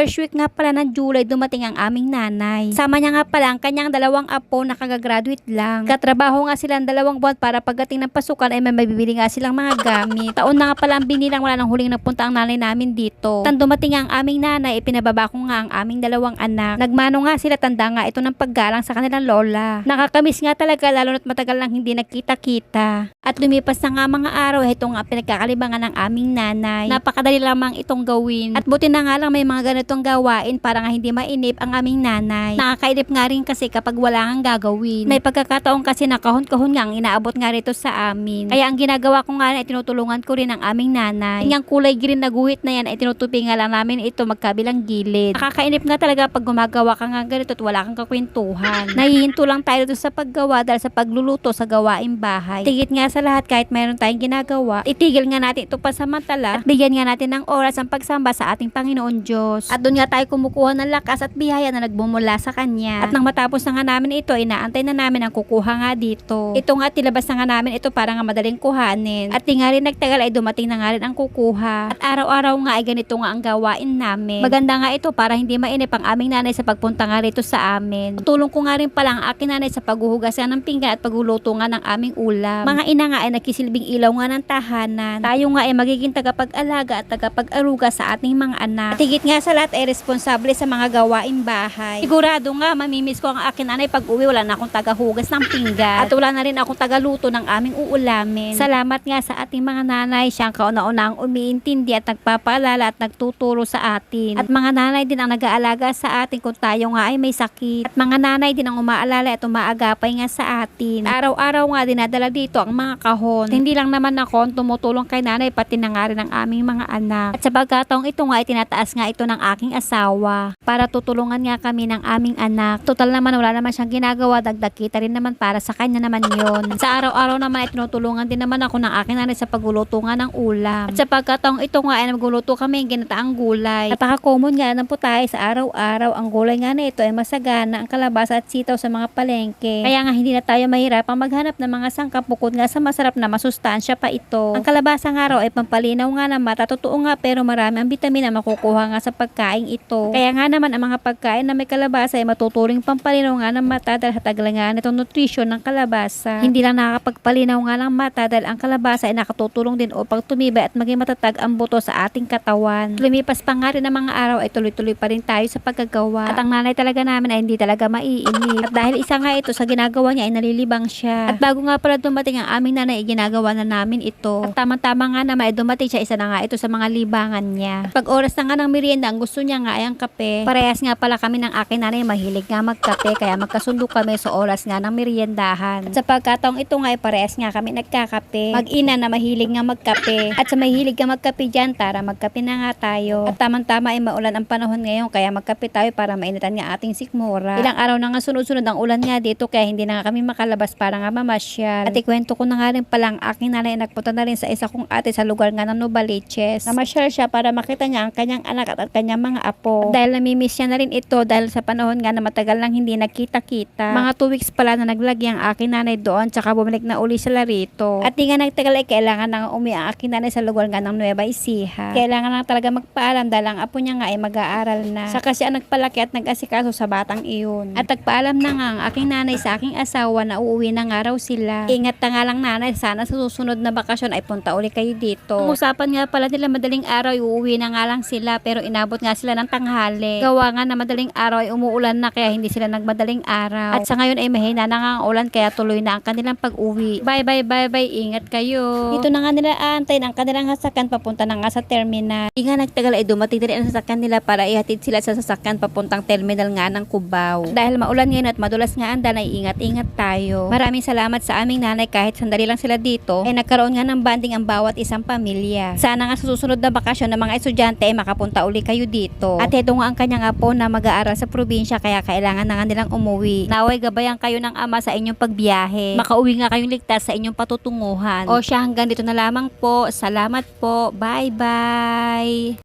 First week nga pala ng July dumating ang aming nanay. Sama niya nga pala ang kanyang dalawang apo na kagagraduate lang. Katrabaho nga silang dalawang buwan para pagdating ng pasukan ay may mabibili nga silang mga gamit. Taon na nga pala ang binilang wala nang huling napunta ang nanay namin dito. Tan dumating ang aming nanay, ipinababa ko nga ang aming dalawang anak. Nagmano nga sila tanda nga ito ng paggalang sa kanilang lola. Nakakamiss nga talaga lalo na't matagal lang hindi nagkita-kita. At lumipas na nga mga araw, ito nga pinagkakalibangan ng aming nanay. Napakadali lamang itong gawin. At buti na nga lang may mga ganitong gawain para nga hindi mainip ang aming nanay. Nakakainip nga rin kasi kapag wala kang gagawin. May pagkakataon kasi na kahon-kahon nga ang inaabot nga rito sa amin. Kaya ang ginagawa ko nga na tinutulungan ko rin ang aming nanay. Yung kulay green na guhit na yan ay tinutupi nga lang namin ito magkabilang gilid. Nakakainip nga talaga pag gumagawa ka nga ganito at wala kang kakwentuhan. Nahihinto lang tayo dito sa paggawa dahil sa pagluluto sa gawaing bahay. Tigit nga sa lahat kahit mayroon tayong ginagawa, itigil nga natin ito pasamantala at bigyan nga natin ng oras ang pagsamba sa ating Panginoon Diyos. At doon nga tayo kumukuha ng lakas at biyaya na nagbumula sa Kanya. At nang matapos na nga namin ito, inaantay na namin ang kukuha nga dito. Ito nga tilabas na nga namin ito para nga madaling kuhanin. At di nga rin nagtagal ay dumating na nga rin ang kukuha. At araw-araw nga ay ganito nga ang gawain namin. Maganda nga ito para hindi mainip ang aming nanay sa pagpunta nga rito sa amin. Tulong ko nga rin pala ang aking nanay sa paghuhugas nga ng pinggan at pagluluto nga ng aming ulam. Mga ina nga ay nagkisilbing ilaw nga ng tahanan. Tayo nga ay magiging tagapag-alaga at tagapag-aruga sa ating mga anak. At higit nga sa lahat ay responsable sa mga gawaing bahay. Sigurado nga mamimiss ko ang aking nanay pag uwi wala na akong tagahugas ng pinggan. At wala na rin akong tagaluto ng aming uulamin. Salamat nga sa ating mga nanay. Siyang kauna-una ang umiintindi at nagpapaalala at nagtuturo sa atin. At mga nanay din ang nag-aalaga sa atin kung tayo nga ay may sakit. At mga nanay din ang umaalala at umaagapay nga sa atin. Araw-araw nga dinadala dito ang mga kahon. At hindi lang naman ako tumutulong kay nanay pati na nga rin ang aming mga anak. At sa pagkataong ito nga ay tinataas nga ito ng aking asawa para tutulungan nga kami ng aming anak. Total naman wala naman siyang ginagawa, dagdag kita rin naman para sa kanya naman yon. Sa araw-araw naman ay tinutulungan din naman ako ng aking nanay sa pagluluto nga ng ulam. At sa pagkataong ito nga ay nagluluto kami ng ginataang gulay. Napaka-common nga ng putay sa araw-araw. Ang gulay nga na ito ay masagana ang kalabasa at sitaw sa mga palengke. Kaya nga hindi na tayo mahirap ang maghanap ng mga sangkap bukod nga sa masarap na masustansya pa ito. Ang kalabasa nga raw ay pampalinaw nga ng mata. Totoo nga pero marami ang bitamin na makukuha nga sa pagkain ito. Kaya nga naman ang mga pagkain na may kalabasa ay matuturing pampalinaw nga ng mata dahil nga nitong nutrition ng kalabasa. Hindi lang nakakapagpalinaw nga ng mata dahil ang kalabasa ay nakatutulong din upang tumibay at maging matatag ang buto sa ating katawan. Lumipas pa nga rin ang mga araw ay tuloy-tuloy pa rin tayo sa paggagawa. At ang nanay talaga namin ay hindi talaga maiinip. At dahil isa nga ito sa ginagawa niya ay nalilibang siya. At bago nga pala dumating ang aming nanay ay ginagawa na namin ito. At tama-tama nga naman ay dumating siya isa na nga ito sa mga libangan niya. At pag oras na nga ng merienda ang gusto niya nga ay ang kape. Parehas nga pala kami ng aking nanay mahilig nga magkape kaya magkasundo kami sa oras nga ng meriendahan. At sa pagkataong ito nga ay parehas nga kami nagkakape. Mag-ina na mahilig nga magkape. At sa mahilig nga magkape dyan, tara magkape na nga tayo. At tamang-tama ay maulan ang panahon ngayon kaya magkape tayo para mainitan nga ating sikmura. Ilang araw na nga sunod-sunod ang ulan nga dito kaya hindi na nga kami makalabas para nga mamasyal. At ikwento ko na nga rin pala ang aking nanay nagpunta na rin sa isa kong ate sa lugar nga ng Novaliches. Namasyal siya para makita niya ang kanyang anak at ang kanyang mga apo. Dahil namimiss niya na rin ito dahil sa panahon nga na matagal lang hindi nagkita-kita. Mga 2 weeks pala na naglagi ang aking nanay doon tsaka bumalik na uli sila rito. At di nga nagtagal ay kailangan na umi ang aking nanay sa lugar nga ng Nueva Ecija. Kailangan na talaga magpaalam dahil ang apo niya nga ay mag-aaral na. Sa kasi ang nagpalaki at nag-asikaso sa batang iyon. At nagpaalam na nga ang aking nanay sa aking asawa na uuwi na nga raw sila. Ingat na nga lang nanay, sana sa susunod na bakasyon ay punta uli kayo dito. Ang usapan nga pala nila madaling araw uuwi na nga lang sila pero inabot nga sila ng tanghali. Gawa nga na madaling araw ay umuulan na kaya hindi sila nagmadaling araw. At sa ngayon ay mahina na nga ulan kaya tuloy na ang kanilang pag-uwi. Bye bye bye bye, ingat kayo. Dito na nga nila antay ang kanilang sasakyan papunta na nga sa terminal. Di nga nagtagal ay dumating din ang sasakyan nila para ihatid sila sa sasakyan papuntang terminal nga ng Cubao. Dahil maulan ngayon at madulas nga ang danay, ingat-ingat tayo. Maraming salamat sa aming nanay kahit sandali lang sila dito ay nagkaroon nga ng banding ang bawat isang pamilya. Sana nga sa susunod na bakasyon ng mga estudyante ay makapunta uli kayo dito. At ito nga ang kanyang apo na mag-aaral sa probinsya kaya kailangan na nga nilang umuwi. Naway gabayan kayo ng ama sa inyong pagbiyahe. Makauwi nga kayong ligtas sa inyong patutunguhan. O siya hanggang dito na lamang po. Salamat po. Bye bye.